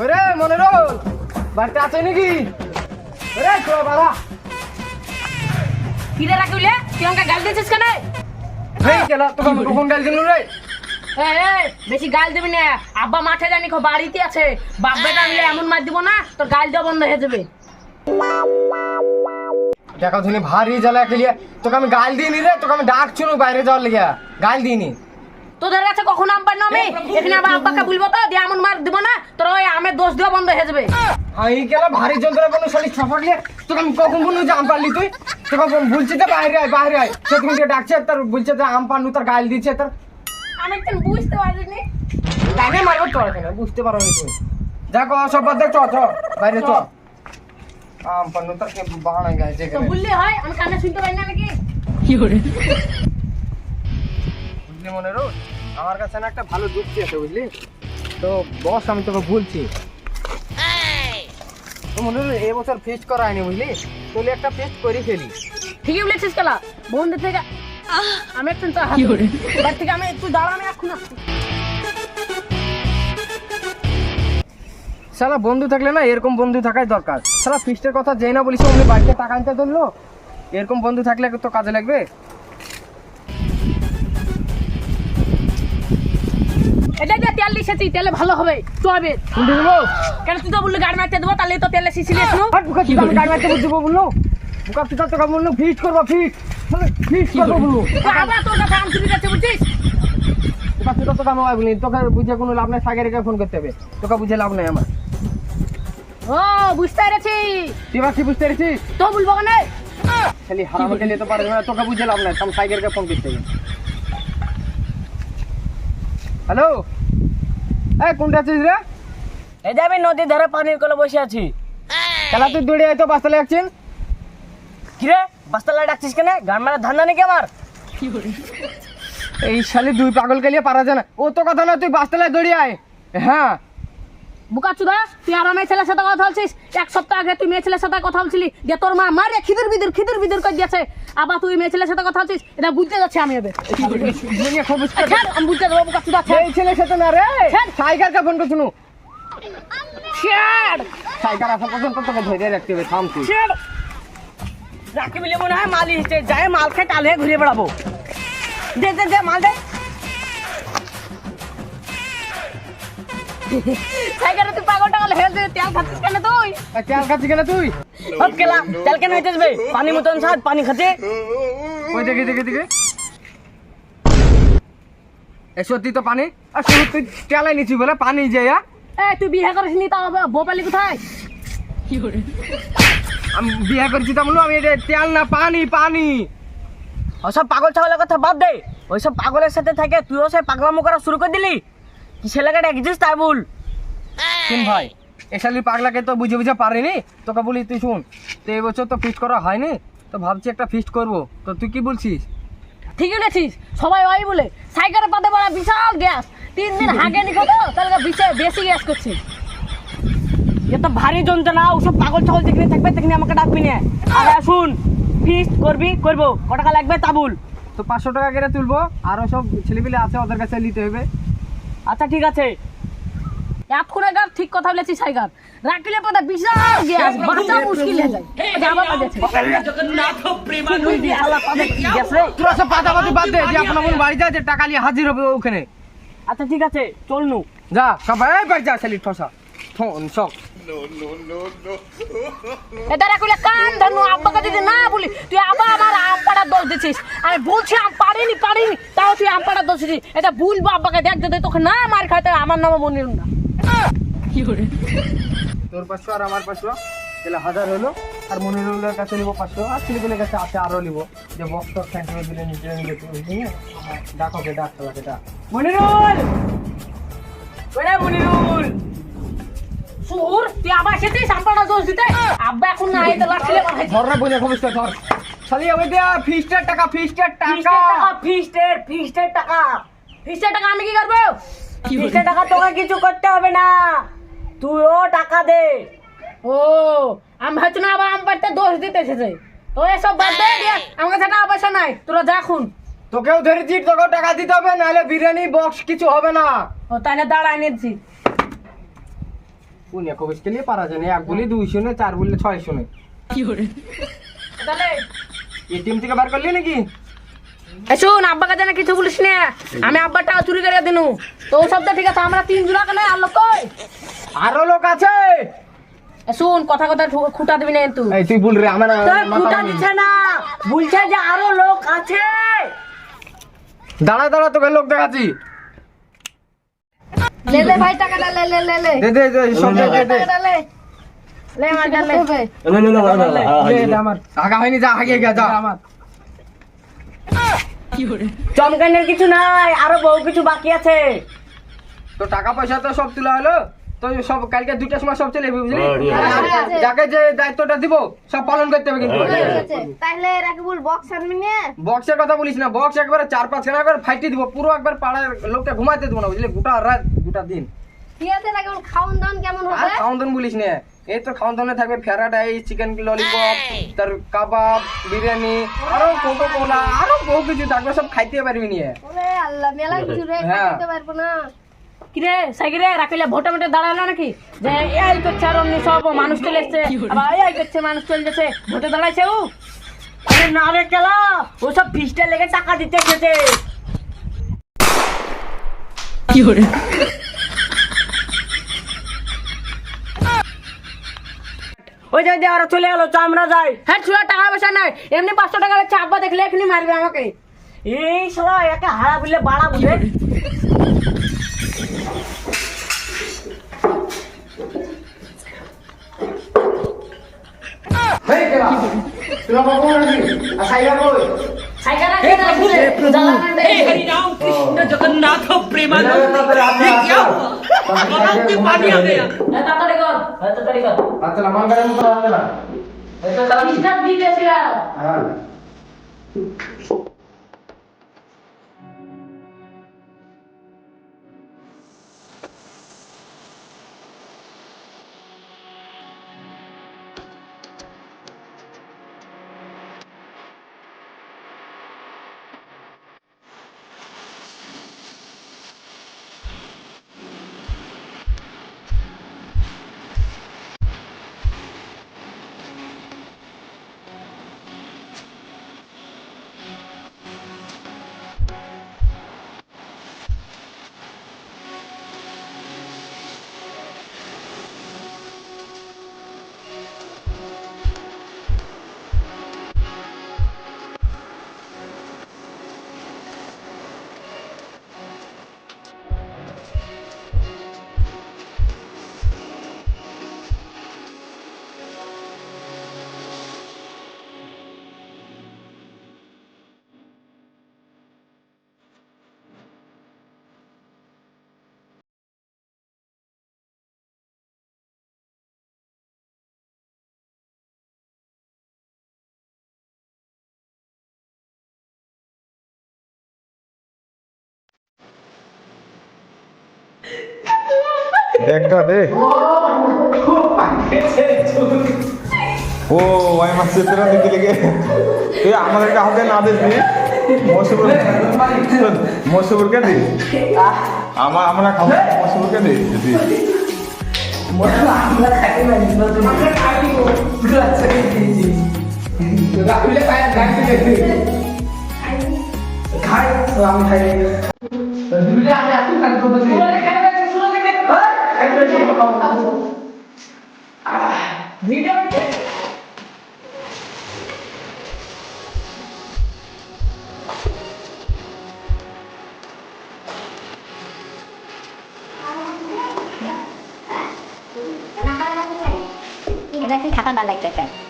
ওরে বাড়িতে আছে নাকি? ওরে বাবা কিরে রাখলে তুই আমাকে গাল দিয়েছিস কেন? হেই কেলা তোকে আমি কখন গাল দিলু রে? এই, এই, বেশি গাল দিবি না। আব্বা মাঠে জানি খো বাড়িতে আছে। বাপ বেটা আনলে এমন মার দিব না তোর গাল দেওয়া বন্ধ হয়ে যাবে। দেখা শুনি ভারী জ্বালা খেলিয়ে তোকে আমি গাল দিইনি রে তোকে আমি ডাকছি বাইরে যাওয়ার লেগে গাল দিইনি। তোদের কাছে কখন আম পাই না আমি এখানে আবার আব্বাকে বলব তো? দিয়ে এমন মার দিব না? তোর ওই আমের দোষ দেওয়া বন্ধ হয়ে যাবে। আমি গেলা ভারী যন্ত্রণা কোনো শালি ছপাড়লে তোকে আমি কখন কোনো জাম পারলি তুই? তোকে বলছি যে বাইরে আয় বাইরে আয়। সে তুমি যে ডাকছে তার বলছে যে আম পান্নু তার গাল দিচ্ছে তার আমি একটু বুঝতে পারিনি। টাইমে মারবো তোর এখানে বুঝতে পারো নি তুই যা কো সব বাদ দে চ চ বাইরে চ। আম পান্নু তার কে বাহানা গাইছে তো বললি হয় আমি কানে শুনতে পাই না নাকি? বুঝলি মনে রো আমার কাছে না একটা ভালো যুক্তি আছে বুঝলি? তো বস আমি তোকে বলছি। তো মনে রো এবছর ফিস্ট করা হয়নি বুঝলি? তাহলে একটা ফিস্ট করে ফেলি। ঠিকই বলেছিস কেলা। বন্ধু থেকে আমি একটু তো হাত বাড়ি থেকে আমি একটু দাঁড়া আমি এখন শালা বন্ধু থাকলে না এরকম বন্ধু থাকাই দরকার। শালা ফিস্টের কথা যেই না বলিস অমনি বাড়িতে টাকা আনতে ধরলো? এরকম বন্ধু থাকলে তো কাজে লাগবে। এটা যে তেল লিখেছি তেলে ভালো হবে দেবো? কেন তুই তো বললি গাড়ি মারতে দেবো তাহলে তো তেলে শিশি তুই আমি গাড়ি মারতে বুঝব বলল। বুকা তুই তোকে বলল ফিস্ট করব ফিস্ট ফিস্ট করব বলল। আবার তোর কাছে আম চুরি কাছে বুঝছিস? বুকা তুই তোকে আমি বলি তোকে বুঝে কোনো লাভ নাই সাগেরকে ফোন করতে হবে। তোকে বুঝে লাভ নাই আমার। ও বুঝতে পেরেছি। তুই বুঝতে পেরেছিস? তো বলব কেন খালি হারামে খেলে তো পারবে না তোকে বুঝে লাভ নাই আমি সাইকেলকে ফোন করতে হবে হ্যালো? এই কোনটা আছিস রে? এই যে আমি নদীর ধারে পানির কলে বসে আছি। তাহলে তুই দৌড়ে আয় তো ডাকছিস কি কিরে বাস্তালে ডাকছিস কেন? গান মারা ধান্দা নাকি আমার? এই শালি দুই পাগল কালিয়ে পারা যায় না। ও তো কথা না তুই বাস্তালে দৌড়ে আয়। হ্যাঁ বুকা চুদা তুই আর মেয়ে ছেলের সাথে কথা বলছিস? এক সপ্তাহ আগে তুই মেয়ে ছেলের সাথে কথা বলছিলি যে তোর মা মারে খিদুর বিদুর খিদুর বিদুর করে দিয়েছে। আবার তুই মেয়ে ছেলের সাথে কথা বলছিস এটা বুঝতে যাচ্ছে আমি এবার আমি বুঝতে দেবো বুকা চুদা। এই ছেলের সাথে না রে? সাইকারকে ফোন করছিল ছাড়, সাইকার আসা পর্যন্ত তোকে ধরে রাখতে হবে থাম তুই। রাখি মিলে মনে হয় মাল এসছে যায় মাল খেয়ে টালে ঘুরে বেড়াবো। দে দে দে মাল দে। সাইকেলে তুই পাগল টাগল তেল খাচ্ছিস কেন তুই? তেল খাচ্ছি কেন তুই? হপ কেলা তেল কেন হইতে যাবে পানি মতন সাথ পানি খাচ্ছে। ওই দেখি দেখি দেখি। এ সত্যি তো পানি? আর শুধু তুই তেলাই নিচ্ছি বলে পানি যে আ? এই তুই বিয়ে করিস নি তাও বোপালি কোথায়? আমি বিয়ে করছি তো বলল আমি তেল না পানি পানি। ওসব পাগল ছাগলের কথা বাদ দে। ওইসব পাগলের সাথে থাকে তুইও সে পাগলামো করা শুরু করে দিলি। কি ছেলেকে ডেকেছিস তাই বল? শুন ভাই পাগলাকে তো বুঝে বুঝে পারিনি? তোকে বলি তুই শুন তো এবছর তো ফিস্ট করা হয়নি তো ভাবছি একটা ফিস্ট করব। তো তুই কি বলছিস? ঠিকই বলেছিস সবাই ওই বলে সাইকেলের পাতে বড় বিশাল গ্যাস তিন দিন হাগে তাহলে বিশাল বেশি গ্যাস করছে। এত ভারী যন্ত্রণা ওসব পাগল ছাগল যেখানে থাকবে সেখানে আমাকে ডাকবি না। আর শুন ফিস্ট করবি করব ক টাকা লাগবে তা বল। তো পাঁচশো টাকা করে তুলবো আরও সব ছেলেপিলে আছে ওদের কাছে নিতে হবে। আচ্ছা ঠিক আছে। এখন এগার ঠিক কথা বলেছিস সাইগার রাখলে পাতা বিশাল গ্যাস বাঁচা মুশকিল হয়ে যায়। যাবা আল্লাহ কি তোরা সব পাতাপাতি বাদ দে যে আপনার বোন বাড়ি যায় যে টাকা নিয়ে হাজির হবে ওখানে। আচ্ছা ঠিক আছে চল নু। যা সবাই বাড়ি যা ছেলে ঠসা। থন সব। এটা রাখলে কান ধরনু আব্বাকে যদি না বলি তুই আবার আমার আম পাড়ার দোষ দিচ্ছিস আমি বলছি আম পারিনি পাড়ার এটা বলব আব্বাকে দেখ যদি তোকে না মার খাইতে আমার নামে মনির না। তোর পাঁচশো আর আমার পাঁচশো তাহলে হাজার হলো আর মনিরুলের কাছে নিবো পাঁচশো আর ছেলেগুলোর কাছে আছে আরও নিবো। যে বক্স সেন্টারে দিলে নিচে নিলে ডাক ওকে ডাক তোলাকে ডাক। মনিরুল! ওরে মনিরুল! সুর তুই আবার আম পাড়ার দোষ দিতে? আব্বা এখন না এই তো লাঠি লেবার খাইছে ধর না বোঝা খবর ধর। শালি ওই দেয়া ফিস্টের টাকা ফিস্টের টাকা। ফিস্টের ফিস্টের টাকা। ফিস্টের টাকা আমি কি করব? ফিস্টের টাকা তোকে কিছু করতে হবে না। তুইও টাকা দে। ও আমি ভাবছি না আবার আম পাড়তে দোষ দিতে এসেছে। তো এসব বাদ দে আমার কাছে টাকা পয়সা নাই। তোরা যা খুন। তোকেও ধরেছি তোকেও টাকা দিতে হবে নাহলে বিরিয়ানি বক্স কিছু হবে না। ও তাহলে দাঁড়ায় নিচ্ছি কোন এক নিয়ে পারা যায় না? এক বলে দুইশো নে চার বললে ছয়শো নে তাহলে এটিএম থেকে বার করলি নাকি? আব্বা না কিছু বলিস না। আমি আব্বাটা চুরি করে দিনু। তো সবটা ঠিক আছে আমরা তিন জোড়া কেন আর লোক আরও লোক আছে। শুন কথা কথা খুঁটা দিবি না তুই তুই বল রে আমার খুঁটা না। বলছে যে আরও লোক আছে। দাঁড়া দাঁড়া তোকে লোক দেখাচ্ছি। লে লে ভাই টাকা লে লে লে দে দে দে সব দে। দে চমকানের কিছু নাই আরও বহু কিছু বাকি আছে তো টাকা পয়সা তো সব তোলা হলো তো সব কালকে সময় সব চলে বুঝলি যাকে যে দায়িত্বটা দিব সব পালন করতে হবে কিন্তু তাহলে রাকিবুল বক্স আনবি না বক্সের কথা বলিস না বক্স একবারে চার পাঁচ খানা একবার ফাইটে দিব পুরো একবার পাড়ার লোককে ঘুমাইতে দিব না বুঝলি গোটা রাত গোটা দিন খাওন দাওন কেমন আর হবে খাওয়ান বলিস না এই তো দাওয়ানে থাকবে রাইস চিকেন ললিপপ তার কাবাব বিরিয়ানি আরও কোকো কোলা আরও বহু কিছু থাকবে সব খাইতে পারবি নিয়ে ওরে আল্লাহ মেলা কিছু রে। খাইতে পারব না কিরে সাইকেলে রাখিলে ভোটে মোটে দাঁড়াল নাকি যে এই করছে আর সব মানুষ চলে এসছে আবার এই করছে মানুষ চলে যাচ্ছে ভোটে দাঁড়াইছে ও আরে না রে কেলা ও সব ফিস্টে লেগে টাকা দিতে এসেছে ওই যে ওরা চলে গেলো তো আমরা যাই হ্যাঁ ছুয়া টাকা পয়সা নাই এমনি পাঁচশো টাকা লাগছে আব্বা দেখলে এখনই মারবে আমাকে এই সবাই একা হারা বললে বাড়া বুঝে হেই কেলা তোরা বাবু নাকি আর সাইয়া কই সাইকেল আছে না বুঝে জ্বালা না দে जगन्नाथ प्रेमानंद ये क्या गलाव পানি পানি আগে তাড়াতাড়ি কর। হ্যাঁ, হ্যাঁ, তাড়াতাড়ি কর। আচ্ছা আমার গাড়ি মতো হবে না এটা তাহলে বিস্তার দিয়ে দিয়েছিলাম হ্যাঁ। একটা দে ও আমি মাছ চিত্রা দিতে লেগে তুই আমাদেরকে হাতে না দিস মসুর মসুরকে দি। আমার আমরা খাব মসুরকে দি দিদি খাই তো আমি খাই। আমি এত খাই তো বলি এটা কি খাতা না লাগতে